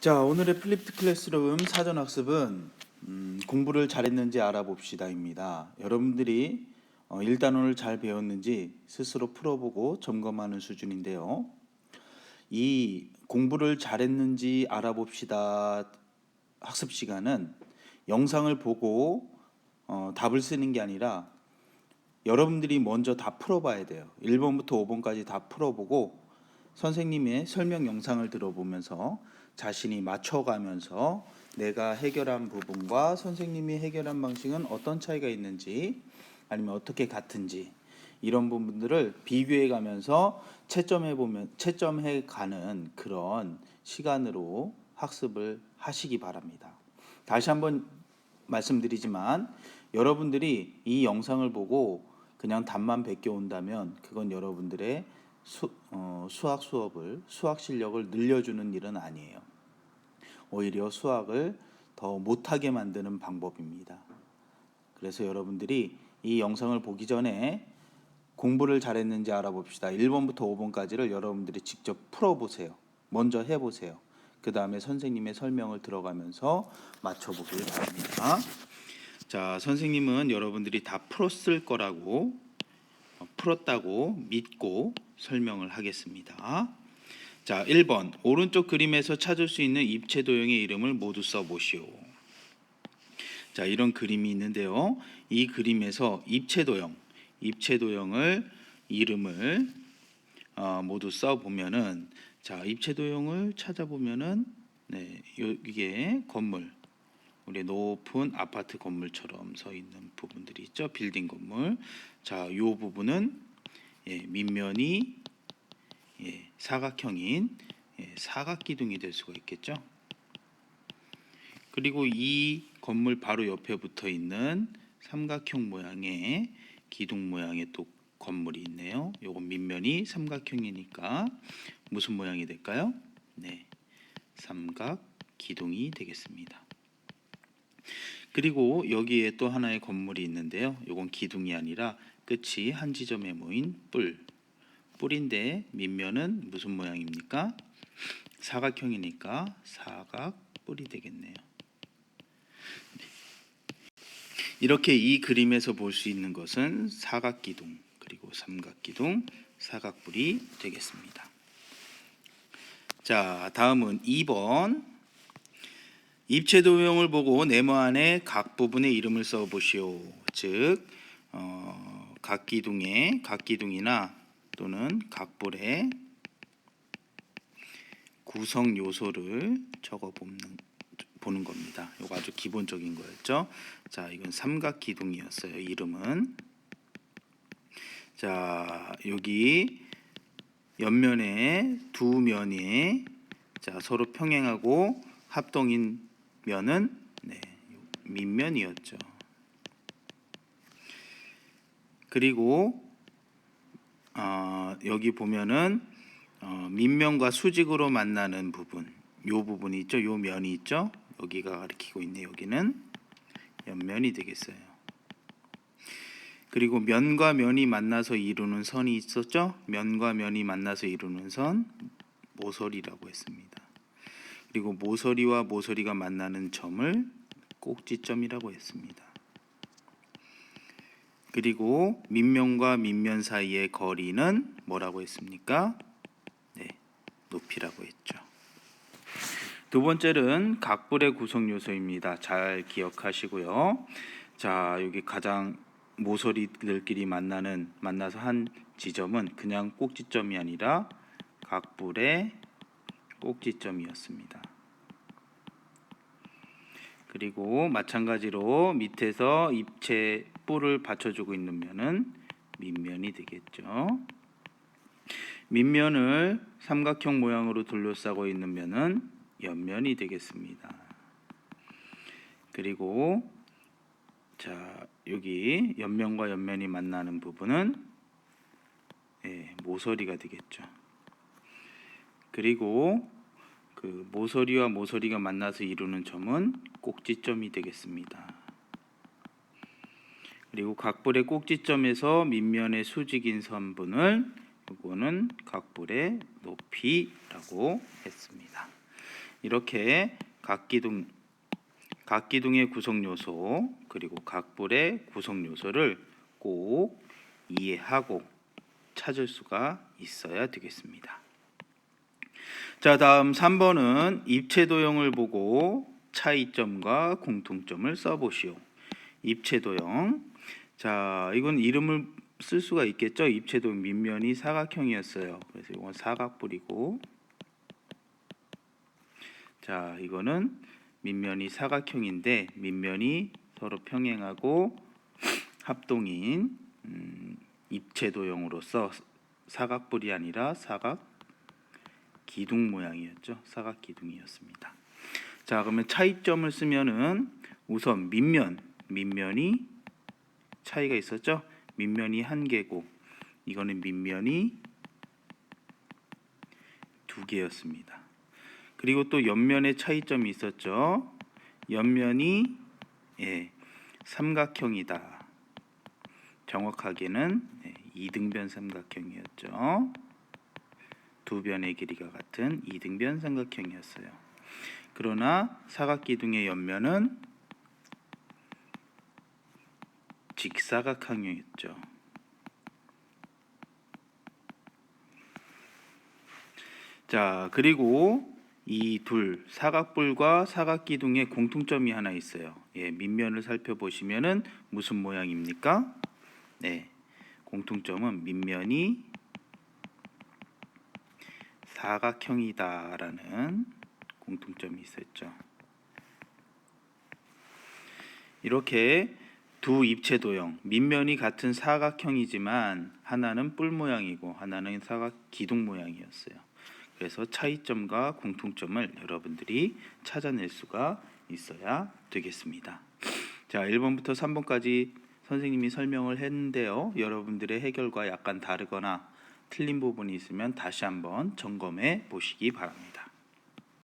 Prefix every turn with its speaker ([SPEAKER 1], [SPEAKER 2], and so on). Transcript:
[SPEAKER 1] 자, 오늘의 플립트 클래스룸 사전 학습은 음, 공부를 잘했는지 알아봅시다입니다. 여러분들이 어, 1단원을 잘 배웠는지 스스로 풀어보고 점검하는 수준인데요. 이 공부를 잘했는지 알아봅시다 학습 시간은 영상을 보고 어, 답을 쓰는 게 아니라 여러분들이 먼저 다 풀어봐야 돼요. 1번부터 5번까지 다 풀어보고 선생님의 설명 영상을 들어보면서 자신이 맞춰가면서 내가 해결한 부분과 선생님이 해결한 방식은 어떤 차이가 있는지 아니면 어떻게 같은지 이런 부분들을 비교해 가면서 채점해 보면 채점해 가는 그런 시간으로 학습을 하시기 바랍니다. 다시 한번 말씀드리지만 여러분들이 이 영상을 보고 그냥 답만 베껴 온다면 그건 여러분들의 수, 어, 수학 수업을 수학 실력을 늘려주는 일은 아니에요. 오히려 수학을 더 못하게 만드는 방법입니다. 그래서 여러분들이 이 영상을 보기 전에 공부를 잘했는지 알아봅시다. 1번부터 5번까지를 여러분들이 직접 풀어보세요. 먼저 해보세요. 그 다음에 선생님의 설명을 들어가면서 맞춰보길 바랍니다. 자, 선생님은 여러분들이 다 풀었을 거라고 어, 풀었다고 믿고 설명을 하겠습니다. 자, 1번 오른쪽 그림에서 찾을 수 있는 입체 도형의 이름을 모두 써 보시오. 자, 이런 그림이 있는데요. 이 그림에서 입체 도형, 입체 도형을 이름을 어, 모두 써 보면은 자, 입체 도형을 찾아보면은 네, 요- 이게 건물 우리 높은 아파트 건물처럼 서 있는 부분들이 있죠. 빌딩 건물. 자, 요 부분은 예, 밑면이 예, 사각형인 예, 사각 기둥이 될 수가 있겠죠. 그리고 이 건물 바로 옆에 붙어 있는 삼각형 모양의 기둥 모양의 또 건물이 있네요. 요건 밑면이 삼각형이니까 무슨 모양이 될까요? 네. 삼각 기둥이 되겠습니다. 그리고 여기에 또 하나의 건물이 있는데요. 요건 기둥이 아니라 끝이 한 지점에 모인 뿔. 뿔인데 밑면은 무슨 모양입니까? 사각형이니까 사각 뿔이 되겠네요. 이렇게 이 그림에서 볼 수 있는 것은 사각 기둥 그리고 삼각 기둥, 사각 뿔이 되겠습니다. 자, 다음은 2번. 입체 도형을 보고 네모 안에 각 부분의 이름을 써 보시오. 즉, 어, 각 기둥에 각 기둥이나 또는 각볼의 구성 요소를 적어 보는 보는 겁니다. 이거 아주 기본적인 거였죠. 자, 이건 삼각 기둥이었어요. 이름은 자, 여기 옆면에 두 면이 자, 서로 평행하고 합동인 면은 네, 밑면이었죠. 그리고 어, 여기 보면은 어, 밑면과 수직으로 만나는 부분, 요 부분이 있죠, 요 면이 있죠. 여기가 가리키고 있네. 여기는 옆면이 되겠어요. 그리고 면과 면이 만나서 이루는 선이 있었죠. 면과 면이 만나서 이루는 선 모서리라고 했습니다. 그리고 모서리와 모서리가 만나는 점을 꼭지점이라고 했습니다. 그리고 밑면과 밑면 사이의 거리는 뭐라고 했습니까? 네, 높이라고 했죠. 두 번째는 각불의 구성 요소입니다. 잘 기억하시고요. 자, 여기 가장 모서리들끼리 만나는 만나서 한 지점은 그냥 꼭지점이 아니라 각불의 꼭지점이었습니다. 그리고 마찬가지로 밑에서 입체 뿔을 받쳐주고 있는 면은 밑면이 되겠죠. 밑면을 삼각형 모양으로 둘러싸고 있는 면은 옆면이 되겠습니다. 그리고 자 여기 옆면과 옆면이 만나는 부분은 예, 모서리가 되겠죠. 그리고 그 모서리와 모서리가 만나서 이루는 점은 꼭지점이 되겠습니다. 그리고 각볼의 꼭지점에서 밑면의 수직인 선분을 이거는 각볼의 높이라고 했습니다. 이렇게 각 기둥 각 기둥의 구성 요소 그리고 각 볼의 구성 요소를 꼭 이해하고 찾을 수가 있어야 되겠습니다. 자, 다음 3번은 입체 도형을 보고 차이점과 공통점을 써 보시오. 입체 도형. 자, 이건 이름을 쓸 수가 있겠죠. 입체 도형 밑면이 사각형이었어요. 그래서 이건 사각뿔이고 자, 이거는 밑면이 사각형인데 밑면이 서로 평행하고 합동인 음, 입체 도형으로서 사각뿔이 아니라 사각 기둥 모양이었죠. 사각 기둥이었습니다. 자, 그러면 차이점을 쓰면은 우선 밑면, 밑면이 차이가 있었죠. 밑면이 한 개고 이거는 밑면이 두 개였습니다. 그리고 또 옆면에 차이점이 있었죠. 옆면이 예, 삼각형이다. 정확하게는 예, 이등변 삼각형이었죠. 두 변의 길이가 같은 이등변 삼각형이었어요. 그러나 사각기둥의 옆면은 직사각형이었죠. 자, 그리고 이 둘 사각뿔과 사각기둥의 공통점이 하나 있어요. 예, 밑면을 살펴보시면은 무슨 모양입니까? 네. 공통점은 밑면이 사각형이다라는 공통점이 있었죠. 이렇게 두 입체 도형 밑면이 같은 사각형이지만 하나는 뿔 모양이고 하나는 사각 기둥 모양이었어요. 그래서 차이점과 공통점을 여러분들이 찾아낼 수가 있어야 되겠습니다. 자, 1번부터 3번까지 선생님이 설명을 했는데요. 여러분들의 해결과 약간 다르거나 틀린 부분이 있으면 다시 한번 점검해 보시기 바랍니다.